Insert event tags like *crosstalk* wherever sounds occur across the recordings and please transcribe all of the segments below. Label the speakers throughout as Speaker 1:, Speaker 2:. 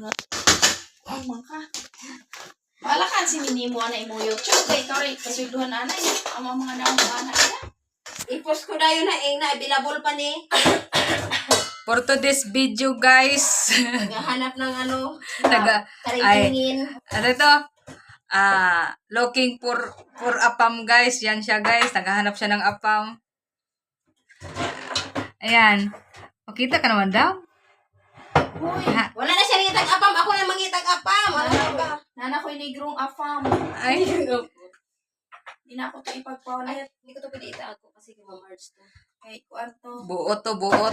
Speaker 1: nga. Ang mga Wala ka si Minimo na imo YouTube kay ikaw rin kasulduhan anay. Ang mga naong anak niya.
Speaker 2: I-post ko na yun na eh, na available pa ni. *coughs*
Speaker 3: For today's video, guys. *laughs*
Speaker 2: Naghahanap ng ano,
Speaker 3: Taga, ay,
Speaker 2: karigingin.
Speaker 3: ano ito? Ah, looking for for apam, guys. Yan siya, guys. Naghahanap siya ng apam. Ayan. Makita ka naman daw. Ha?
Speaker 2: Wala na siya ngitag apam, ako na mangitag apam. Ano
Speaker 1: nana,
Speaker 2: ba?
Speaker 1: nana ko inigrong afam.
Speaker 3: Ay,
Speaker 1: Di *laughs* na ako to ipagpaulit.
Speaker 2: Hindi ko to pwede itago kasi kama-March to.
Speaker 1: Kay kwarto.
Speaker 3: buot to, buot.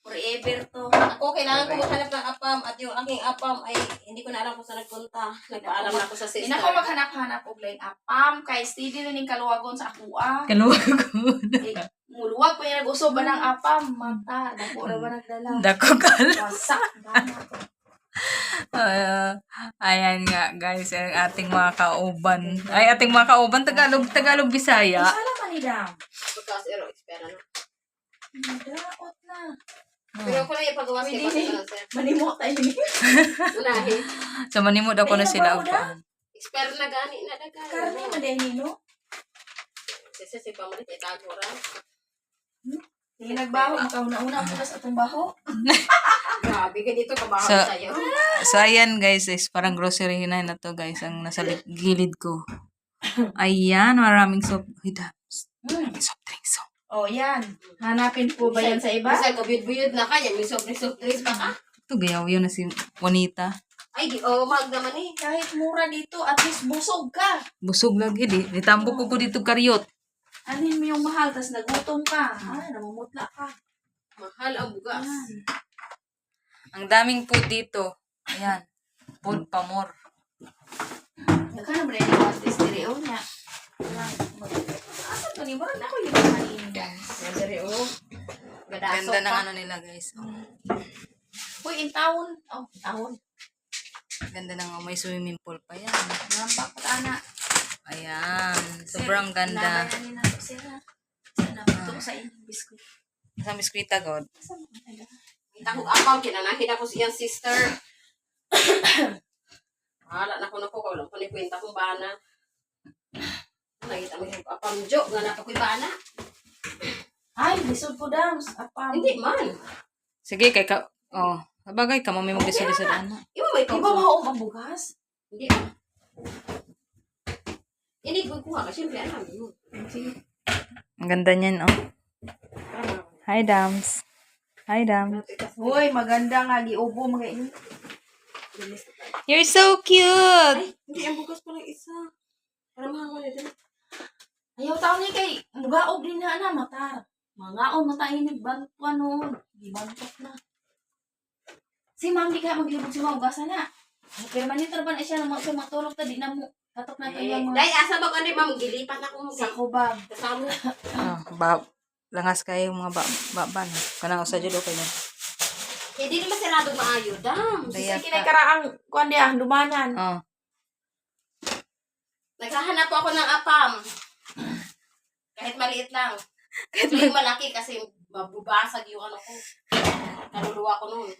Speaker 1: Forever to.
Speaker 2: Ako, kailangan ko maghanap ng apam at yung aking apam ay hindi ko na alam kung saan nagpunta. Nagpaalam na ako sa sister.
Speaker 1: na ko maghanap-hanap og lain apam kay steady rin ning kaluwagon sa akua.
Speaker 3: Kaluwag ko.
Speaker 1: Eh, Muluwag pa yung nag-usob ba ng apam? Mata, dako ra ba nagdala?
Speaker 3: Dako kal.
Speaker 1: Wasak.
Speaker 3: Ah, ayan nga, guys. Ang ating mga kauban. Ay, ating mga kauban. Tagalog, Tagalog, Bisaya.
Speaker 1: Sala man ni Dam.
Speaker 2: Pagkas, ero, espera na.
Speaker 1: Daot na.
Speaker 2: Pero ko na ipagawa sa
Speaker 1: Pwede
Speaker 2: iba
Speaker 1: ni.
Speaker 2: sa sir.
Speaker 1: Manimot tayo ni.
Speaker 2: Unahin.
Speaker 3: So, manimod ako na
Speaker 1: Ay,
Speaker 3: sila.
Speaker 1: nabaw na?
Speaker 3: og-
Speaker 2: Espera na gani na daga.
Speaker 1: Karne man din nino.
Speaker 2: Kasi si pamalit ay tago ra.
Speaker 1: Sige nagbaho ikaw na una ang bukas atong baho. *laughs*
Speaker 2: Grabe ka dito kabahan
Speaker 3: Sa-
Speaker 2: sa'yo.
Speaker 3: So, ayan, guys. Is parang grocery na na to, guys. Ang nasa li- gilid ko. Ayan, maraming soft. Wait, ah. Maraming soft drinks. oh.
Speaker 1: Oh, yan. Hanapin po ba yan sa iba?
Speaker 2: Basta kabuyod-buyod na kanya. May soft soft drinks pa ka.
Speaker 3: Ito, gayaw yun na si Juanita.
Speaker 2: Ay, di, oh, mag naman eh.
Speaker 1: Kahit mura dito, at least busog ka.
Speaker 3: Busog lagi, di. Ditambok ko ko dito karyot.
Speaker 1: Anin mo yung mahal, tas nagutom ka. Ah, namumutla ka.
Speaker 2: Mahal ang bugas.
Speaker 1: Yan.
Speaker 3: Ang daming food dito. Ayan. Food pa more.
Speaker 1: Nagkano ba rin yung mga stereo niya? Asa to ni Murag na ako yung mga kanina.
Speaker 2: Yan dere, oh.
Speaker 3: Ganda ng ano nila, guys. Oh.
Speaker 1: Uy, in town. Oh, town.
Speaker 3: Ganda ng may swimming pool pa yan.
Speaker 1: Nampak pa ana.
Speaker 3: Ayan. Sobrang ganda.
Speaker 1: Ito sa inyong biskuit.
Speaker 3: Sa Miss Krita, God.
Speaker 1: Mo?
Speaker 2: Kita ko apam, kinanahin ako siyang sister. *coughs* Wala na ko na ko, wala ko ni kwenta kong bana. Nakita mo yung apam jo, nga na ko'y bana.
Speaker 1: Ay, lisod ko dams. Apa?
Speaker 2: Hindi man.
Speaker 3: Sige, kay ka... Oh. Sabagay ka, mami mag-disod sa daan.
Speaker 2: Imo may
Speaker 1: Di ba
Speaker 2: tawag.
Speaker 1: maong ang bugas?
Speaker 2: Hindi Hindi ko kuha kasi siyempre alam mo.
Speaker 1: Sige.
Speaker 3: Ang ganda niyan, oh. Hi, Dams. Hi, Dams.
Speaker 1: Uy, maganda nga. Giubo mga ini.
Speaker 3: You're so cute!
Speaker 2: Ay, hindi ang bukas pa lang isa. Para na din.
Speaker 1: Ayaw tao ni kay mugaog din na na mata. Mangaon mata ini bantuan nun. Di bantok na. Si ma'am di ka maglibot si maugasan na. Pero maniter ba na siya na matulog ta di na mo. Katok na to
Speaker 2: Eh,
Speaker 1: yung mga
Speaker 2: dahil asa ba ko ni ma'am, gilipat ako mo.
Speaker 1: sa kubag.
Speaker 2: Kasama.
Speaker 3: Oh, ba langas kayo mga ba baban. Kanang usa jud okay na.
Speaker 2: Hindi naman sarado maayo, dam.
Speaker 3: Daya
Speaker 1: Sige
Speaker 3: ka.
Speaker 1: kinakaraang kuan diya dumanan.
Speaker 3: Oh.
Speaker 2: Naghahanap ako ng apam. Kahit maliit lang. Kahit malaki kasi mabubasag yung ano ko. Naluluwa ko noon.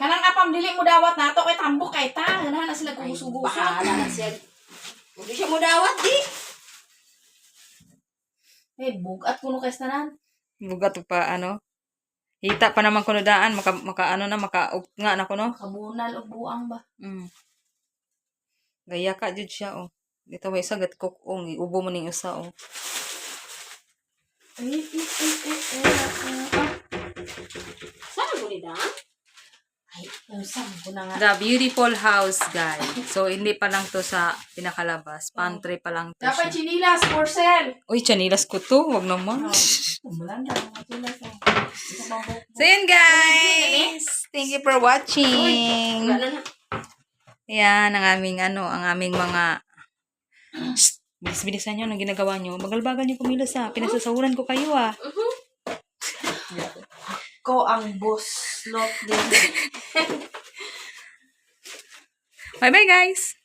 Speaker 1: Kanang apam dili mo dawat nato kay tambok kay ta. Ganahan na sila
Speaker 2: Ay,
Speaker 1: kumusugo
Speaker 2: bahala na siya. Hindi siya mudawat, di.
Speaker 1: Eh bugat kuno kay tanan.
Speaker 3: Bugat pa ano. Hita pa naman kuno daan maka, maka ano na maka nga na kuno.
Speaker 1: Kabunal og buang ba.
Speaker 3: Mm. Gaya ka jud siya oh. Dito way sagat cook ong iubo mo ning usa oh.
Speaker 1: Eh, eh, eh, eh, eh, eh.
Speaker 2: Saan ko ni dam?
Speaker 1: Ay, ko na nga.
Speaker 3: The beautiful house, guys. So hindi pa lang to sa pinakalabas. Pantry pa lang to
Speaker 1: Dapat
Speaker 3: siya.
Speaker 1: chinilas for sale.
Speaker 3: Uy, chanilas ko to. Wag naman.
Speaker 1: Umulan na chinilas. oh. Buhok mo.
Speaker 3: So yun guys. Thank you for watching.
Speaker 2: Na.
Speaker 3: Yan ang aming ano, ang aming mga Shh! Bilis-bilisan nyo ang ginagawa nyo. Bagal-bagal nyo kumilos ha. Pinasasahuran ko kayo ah.
Speaker 1: Ko ang boss slot din. *laughs*
Speaker 3: Bye-bye guys!